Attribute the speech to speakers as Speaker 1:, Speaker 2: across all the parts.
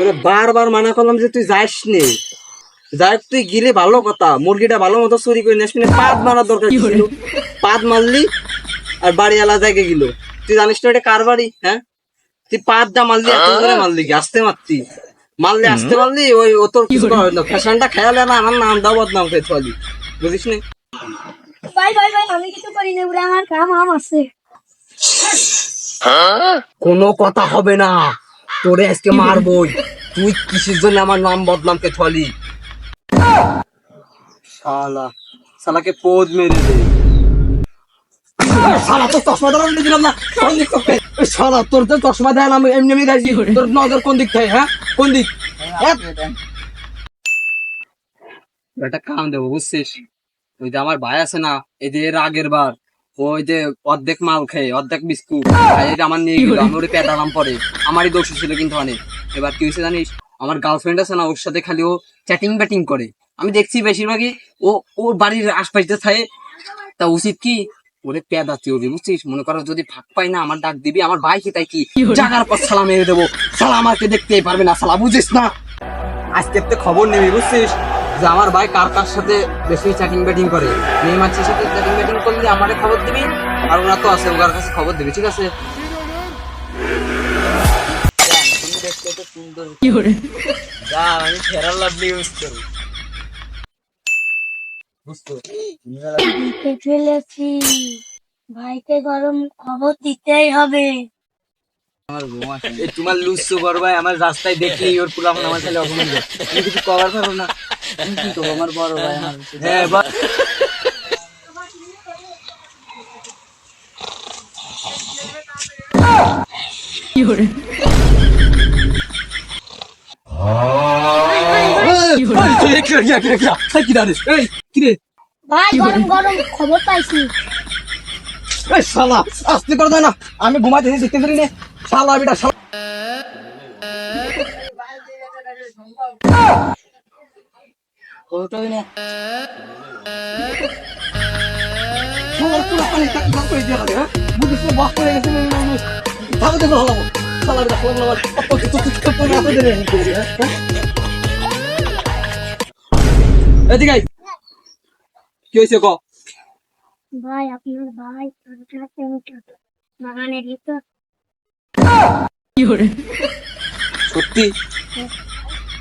Speaker 1: তোরে বারবার মানা করলাম যে তুই যাস নে। যাই তুই গিলে ভালো কথা মুরগিটা ভালো মতো চুরি করে নিস পাত মারার দরকার ছিল। পাত মারলি আর বাড়িওয়ালা জায়গায় গেল। তুই জানিস না এটা কার বাড়ি হ্যাঁ? তুই পাতটা মারলি এত করে মারলি কি? আসতে মারতি। মারলি আসতে মারলি ওই ও তোর কিছু করা হইল না ফ্যাশনটা খেয়ালে না আমার নাম দাও বদনাম খেয়ে থালি। বুঝিস নি?
Speaker 2: ভাই ভাই ভাই আমি কিছু করি না ওরা আমার কাম আম আছে।
Speaker 1: কোনো কথা হবে না। তোরে আজকে মারবই। তুই কিসের জন্য আমার নাম বদনাম কে থালি? শালা, শালাকে পোদ মেরে দে। চশমা কোন দেয় না, আমি এমনি এমনি গাইছি তোর নজর কোন দিক হ্যাঁ? কোন হ্যাঁ? একটা কাম বুঝছিস? ওই যে আমার ভাই আছে না, এই যে এর আগের বার, ওই যে অর্ধেক মাল খেয়ে, অর্ধেক বিস্কুট আমার নিয়ে গেল, আমি ওরে পেটালাম পরে। আমারই দোষ ছিল কিন্তু অনেক। এবার কি হয়েছে জানিস? আমার গার্লফ্রেন্ড আছে না ওর সাথে খালি ও চ্যাটিং ব্যাটিং করে। আমি দেখছি বেশিরভাগই ও ওর বাড়ির আশপাশে থাকে। তা উচিত কি? ওরে পেদাতে হবে বুঝছিস? মনে করো যদি ফাঁক পাই না আমার ডাক দিবি আমার ভাই কি তাই কি? জাগার পর সালা মেরে দেবো। সালা আমাকে দেখতেই পারবে না সালা বুঝিস না? আজকে তো খবর নেবি বুঝছিস? যে আমার ভাই কার কার সাথে বেশি চ্যাটিং ব্যাটিং করে? মেয়ে মাছির সাথে চ্যাটিং ব্যাটিং করলে আমারে খবর দিবি আর ওরা তো আছে ওনার কাছে খবর দিবি ঠিক আছে? যা আমি ফেরার লাভলি ইউজ করি।
Speaker 2: ফেলেছি। ভাইকে গরম খবর দিতেই হবে।
Speaker 1: এই তোমার লুসু করবাই আমার রাস্তায় দেখি ওর পুলাম আমার ছেলে অপমান করে। তুমি কিছু কভার পারো না। তুমি কি করব আমার বড় ভাই আমার হ্যাঁ বা কি দাঁড়িস এই কি রে
Speaker 2: ভাই গরম গরম খবর পাইছি
Speaker 1: এই শালা আসতে করে না আমি ঘুমাইতে দেখতে পারি না শালা বেটা শালা ওটাই না শালার পুরো পানি টাক করে দিয়ে লাগে, হ্যাঁ? বুঝিস না, বাপ করে গেছে না, না, না। ভালো দেখো, দেখো। শালা বেটা, শালা বেটা, অত কিছু কিছু করে হয়ে হ্যাঁ? হ্যাঁ? এদিকে কি হয়েছে ক?
Speaker 2: ভাই আপনার ভাই বাগানের ভিতর
Speaker 1: সত্যি?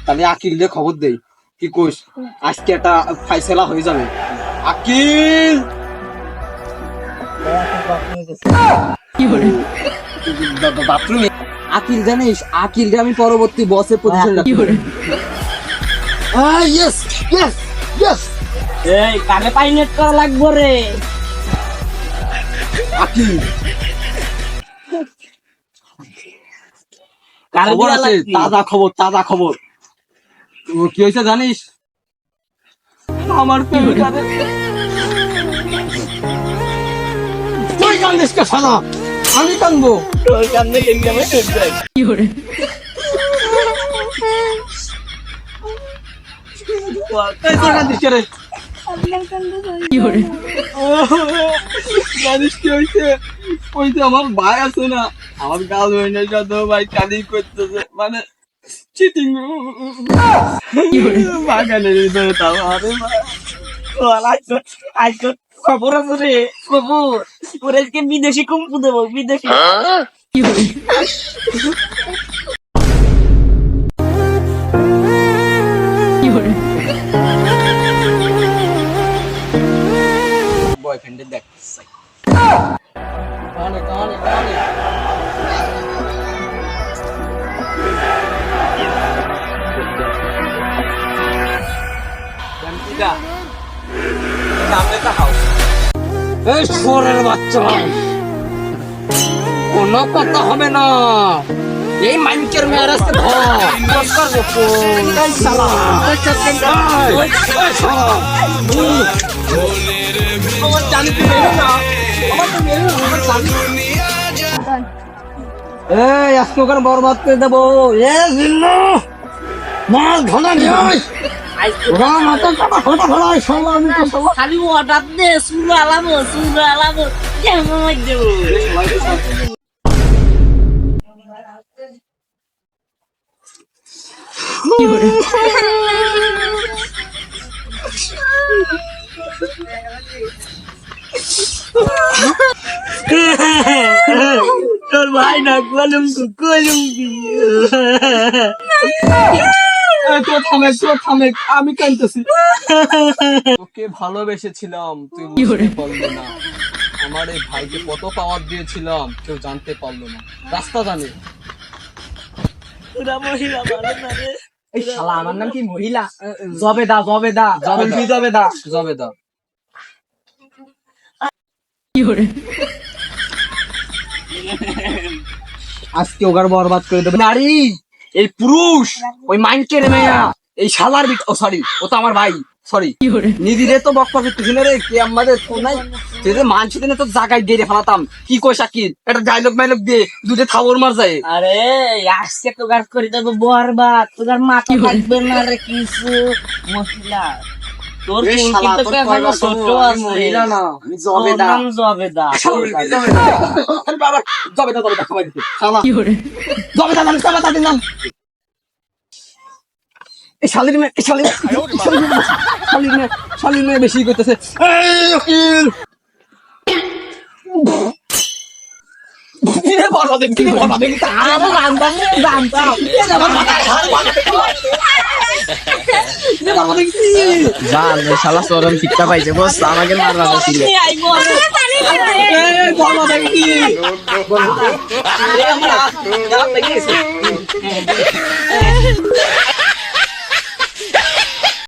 Speaker 1: তাহলে আকিল দিয়ে খবর দেই। কি কইস? আজকে একটা ফাইসলা হয়ে যাবে। আকিল! বাথরুমে। আকিল জানিস আকিল আমি পরবর্তী বসের পজিশন রাখি ইয়েস ইয়েস
Speaker 3: এই কানে পাই নেট করা লাগবো রে।
Speaker 1: খবর আছে তাজা খবর তাজা খবর। কি হয়েছে জানিস? আমার তুই কান্দিস কে শালা? আমি কান্দবো
Speaker 3: তোর আমি যাই
Speaker 1: এই তোর কান্দিস রে? জানিস কি হয়েছে? ওই যে আমার ভাই আছে না আমার গাল হয়ে ভাই কালি করতেছে মানে চিটিং বাগানের ভিতরে তাও আরে
Speaker 3: আজকে আজকে খবর আছে রে খবর। ওর আজকে বিদেশি কুম্পু দেবো বিদেশি।
Speaker 1: কোনো কথা হবে না। বরবাদ করে দেবো। এ মাল নিয়ে
Speaker 3: খালি দে সুরা আলাবো সুরা আলাবো কেমন দেবো তোর ভাই না কলঙ্ক কলঙ্কি
Speaker 4: তো তো আমি কাঁদতেছি। তোকে ভালোবেসেছিলাম তুই বুঝতে পারলি না। আমার এই ভাইকে কত পাওয়ার দিয়েছিলাম কেউ জানতে পারল না। রাস্তা জানে।
Speaker 3: তোরা মহিলা ভালো না রে।
Speaker 1: এই শালা আমার নাম কি মহিলা? জবেদা জবেদা।
Speaker 4: জবেদা।
Speaker 1: জবেদা?
Speaker 4: জবেদা।
Speaker 1: আজকে ওগার বরবাদ করে দেবে। নারী! এই পুরুষ ওই মাইন্ডকে নেমে এই শালার বিট ও সরি ও তো আমার ভাই সরি নিদিরে তো বকপা করতেছি শুনে রে কি আমাদের তো নাই। তুই যে মানছি দিনে তো জায়গায় দিয়ে ফেলাতাম। কি কই শাকির একটা ডায়লগ মাইলগ দিয়ে দুটো থাবর মার যায়।
Speaker 3: আরে আজকে তো তোগার করে দেবো বরবাদ মা মাথা থাকবে না রে কিছু মহিলা। তোর কিন্তু
Speaker 4: তোর
Speaker 3: ছোট আছে।
Speaker 4: আমি জবেদা।
Speaker 3: নাম জবেদা।
Speaker 1: আরে বাবা জবেদা জবেদা। খাওয়াই দিতে
Speaker 4: শালা।
Speaker 1: জবেদা নাম জবেদা দিলাম এই শালির মেয়ে এই শালির শালির মেয়ে, শালির মেয়ে বেশি করতেছে। এই উকিল। দেখ বলো দেখ।
Speaker 3: আরে জানতাম জানতাম
Speaker 1: জান শালা সরম শিক্ষা পাইছে বস আমাকে মারবা ছিল আমরা